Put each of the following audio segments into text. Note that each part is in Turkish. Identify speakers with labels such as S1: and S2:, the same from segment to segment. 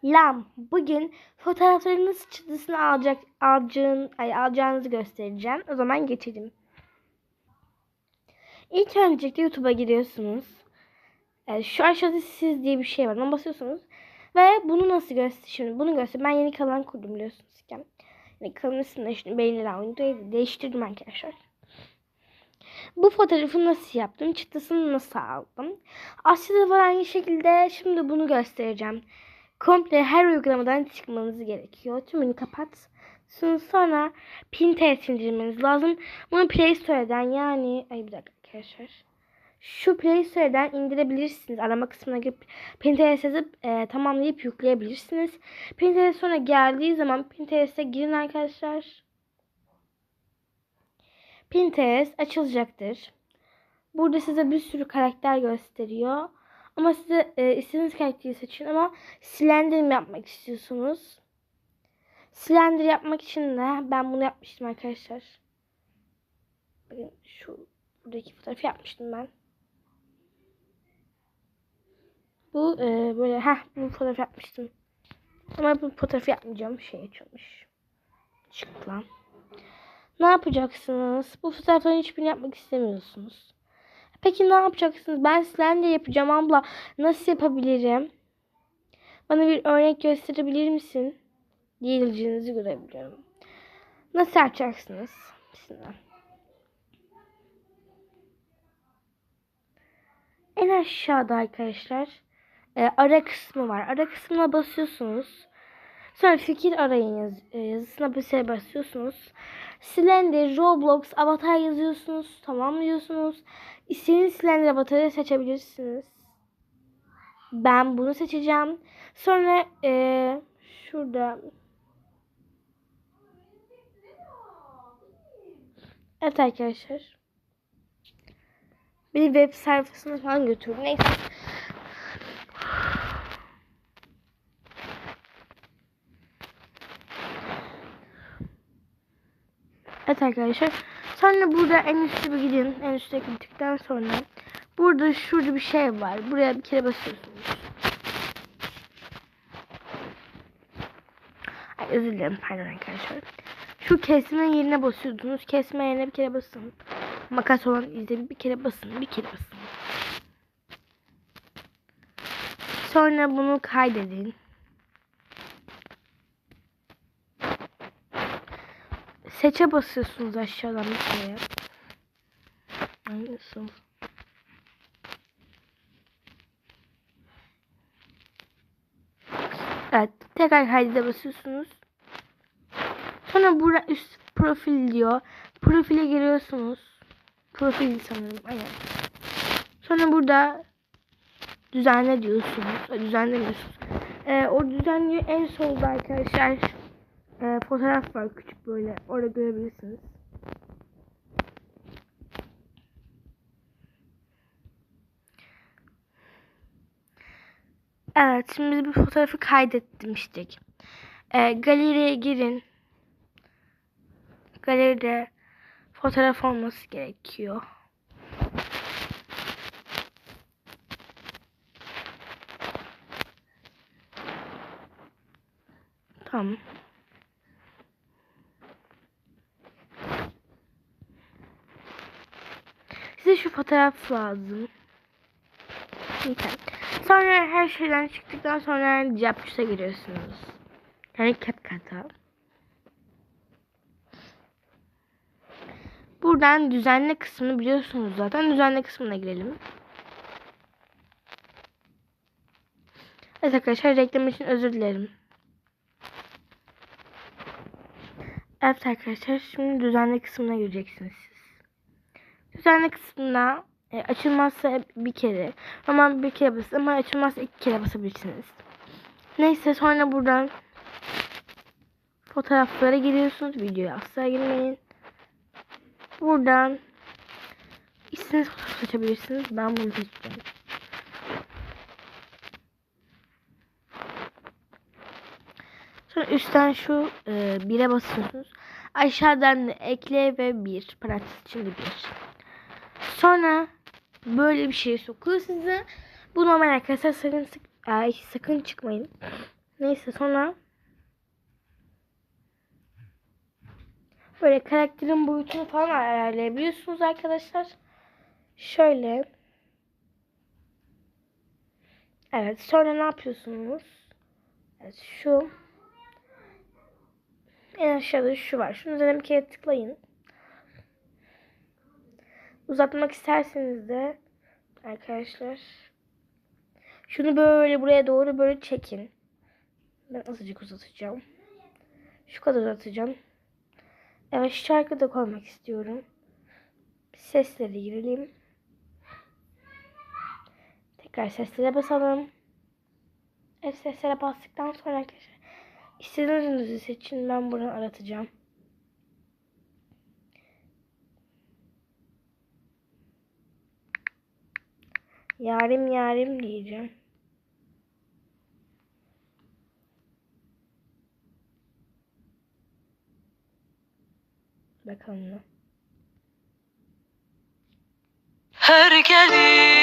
S1: Selam. Bugün fotoğraflarınız çıktısını alacak alacağın, ay, alacağınızı göstereceğim. O zaman geçelim. İlk öncelikle YouTube'a giriyorsunuz. Yani şu aşağıda siz diye bir şey var. Ona basıyorsunuz. Ve bunu nasıl göster? Şimdi bunu göster. Ben yeni kanal kurdum biliyorsunuz ki. Yani kanalın ismini şimdi beğenilen oyunu değiştirdim arkadaşlar. Bu fotoğrafı nasıl yaptım? Çıktısını nasıl aldım? Aşağıda var aynı şekilde. Şimdi bunu göstereceğim. Komple her uygulamadan çıkmanız gerekiyor. Tümünü kapat. Sonra Pinterest indirmeniz lazım. Bunu Play Store'dan yani... Ay bir dakika arkadaşlar. Şu Play Store'dan indirebilirsiniz. Arama kısmına girip Pinterest yazıp e, tamamlayıp yükleyebilirsiniz. Pinterest sonra geldiği zaman Pinterest'e girin arkadaşlar. Pinterest açılacaktır. Burada size bir sürü karakter gösteriyor. Ama size e, istediğiniz karakteri seçin ama Slender mi yapmak istiyorsunuz? Slender yapmak için de ben bunu yapmıştım arkadaşlar. Bakın şu buradaki fotoğrafı yapmıştım ben. Bu e, böyle ha bu fotoğraf yapmıştım. Ama bu fotoğrafı yapmayacağım. Şey açılmış. Çık lan. Ne yapacaksınız? Bu fotoğrafların hiçbirini yapmak istemiyorsunuz. Peki ne yapacaksınız? Ben Slender yapacağım abla. Nasıl yapabilirim? Bana bir örnek gösterebilir misin? Diyeceğinizi görebiliyorum. Nasıl yapacaksınız? Bismillah. En aşağıda arkadaşlar e, ara kısmı var. Ara kısmına basıyorsunuz. Sonra fikir arayın yaz, e, yazısına bir şey basıyorsunuz. Slender, Roblox, avatar yazıyorsunuz. Tamamlıyorsunuz. İstediğiniz Slender avatarı seçebilirsiniz. Ben bunu seçeceğim. Sonra e, şurada Evet arkadaşlar. Bir web sayfasına falan götürdüm. Neyse. Evet arkadaşlar. Sonra burada en üstte bir gidin. En üstte gittikten sonra burada şurada bir şey var. Buraya bir kere basıyorsunuz. Ay özür dilerim pardon arkadaşlar. Şu kesme yerine basıyordunuz. Kesme yerine bir kere basın. Makas olan izle bir kere basın. Bir kere basın. Sonra bunu kaydedin. Seçe basıyorsunuz aşağıdan bir kere. Nasıl? Evet. Tekrar kaydede basıyorsunuz. Sonra burada üst profil diyor. Profile giriyorsunuz. Profil sanırım. Aynen. Sonra burada düzenle diyorsunuz. Düzenlemiyorsunuz. Ee, o düzenliyor en solda arkadaşlar e, fotoğraf var küçük böyle. Orada görebilirsiniz. Evet şimdi bu fotoğrafı kaydetmiştik. E, galeriye girin. Galeride fotoğraf olması gerekiyor. Tamam. Şu fotoğraf lazım. Yeter. Sonra her şeyden çıktıktan sonra Capcus'a giriyorsunuz. Yani CapCut'a. Buradan düzenle kısmını biliyorsunuz zaten. Düzenle kısmına girelim. Evet arkadaşlar reklam için özür dilerim. Evet arkadaşlar şimdi düzenle kısmına gireceksiniz siz. Düzenle kısmına e, açılmazsa bir kere ama bir kere basın ama açılmazsa iki kere basabilirsiniz. Neyse sonra buradan fotoğraflara giriyorsunuz. Videoya asla girmeyin. Buradan istediğiniz fotoğraf seçebilirsiniz. Ben bunu seçeceğim. Sonra üstten şu e, bire basıyorsunuz. Aşağıdan da ekle ve bir. Parantez içinde bir. Sonra böyle bir şey sokuyor size. Bu normal arkadaşlar sakın, ay, sakın çıkmayın. Neyse sonra böyle karakterin boyutunu falan ayarlayabiliyorsunuz arkadaşlar. Şöyle. Evet sonra ne yapıyorsunuz? Evet şu. En aşağıda şu var. Şunu üzerine bir kere tıklayın. Uzatmak isterseniz de arkadaşlar şunu böyle buraya doğru böyle çekin. Ben azıcık uzatacağım. Şu kadar uzatacağım. Evet şarkı da koymak istiyorum. Sesleri girelim. Tekrar seslere basalım. Evet seslere bastıktan sonra arkadaşlar istediğinizi seçin. Ben buradan aratacağım. Yarim yarim diyeceğim. Bakalım.
S2: Her gelin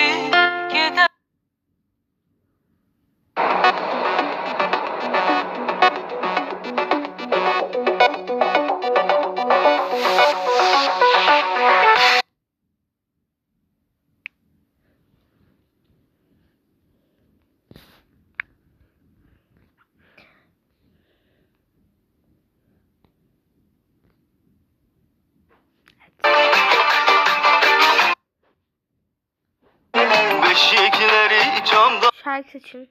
S3: camda
S1: Şarkı seçin.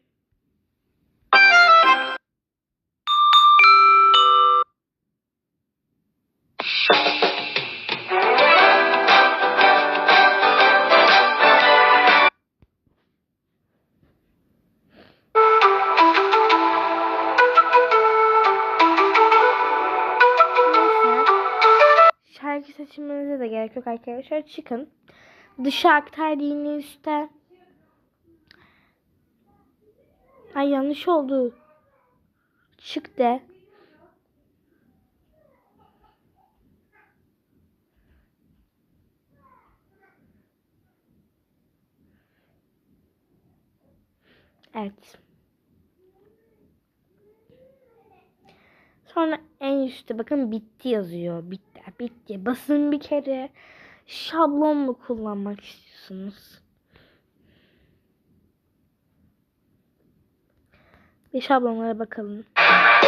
S1: Şarkı seçmenize de gerek yok arkadaşlar. Çıkın. Dışa aktar dini üstte. Ay yanlış oldu. Çık de. Evet. Sonra en üstte bakın bitti yazıyor. Bitti. Bitti. Basın bir kere. Şablon mu kullanmak istiyorsunuz? Bir şablonlara bakalım.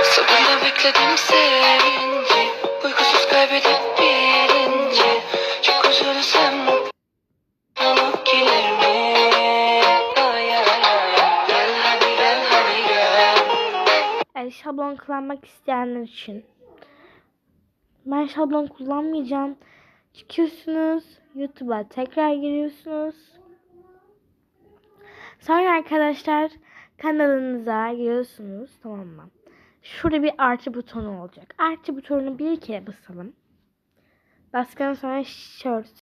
S2: Sabırla bekledim sevinci Uykusuz kaybedip bilinci Çok üzülsem Mutluluk gelir mi?
S1: Yani şablon kullanmak isteyenler için. Ben şablon kullanmayacağım. Çıkıyorsunuz. YouTube'a tekrar giriyorsunuz. Sonra arkadaşlar kanalınıza giriyorsunuz. Tamam mı? Şurada bir artı butonu olacak. Artı butonunu bir kere basalım. Bastıktan sonra short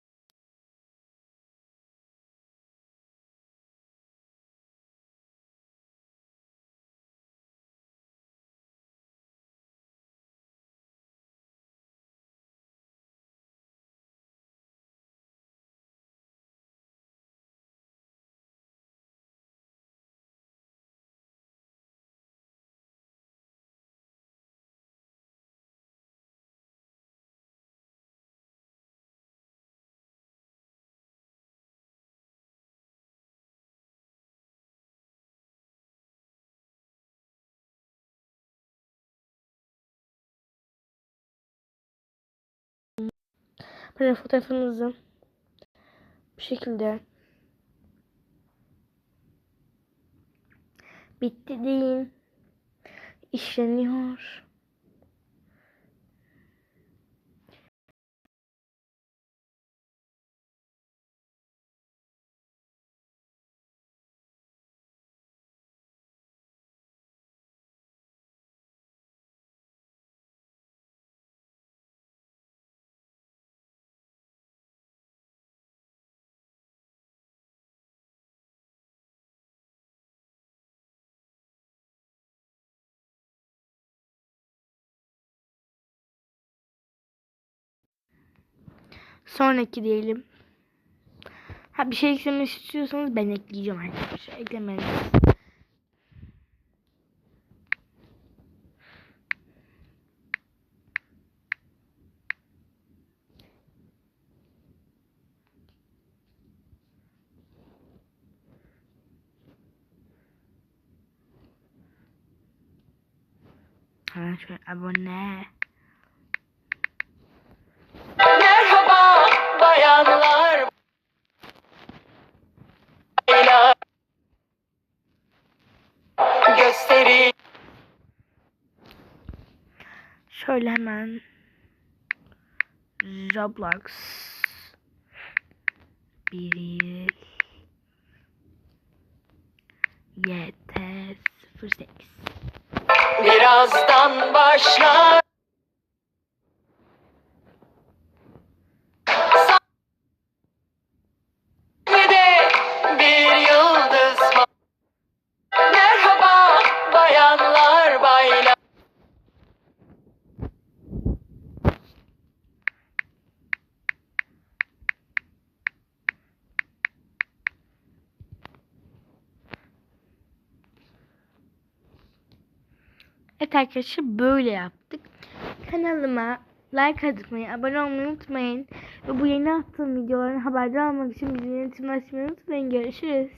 S1: Böyle fotoğrafınızı bu şekilde bitti deyin. İşleniyor. Sonraki diyelim. Ha bir şey eklemek istiyorsanız ben ekleyeceğim arkadaşlar. Eklemeniz. Ha şöyle abone. Şöyle hemen. Roblox. Bir. YT 08
S2: birazdan başlar
S1: Evet arkadaşlar böyle yaptık. Kanalıma like atmayı, abone olmayı unutmayın. Ve bu yeni attığım videoların haberdar olmak için bildirimleri açmayı unutmayın. Görüşürüz.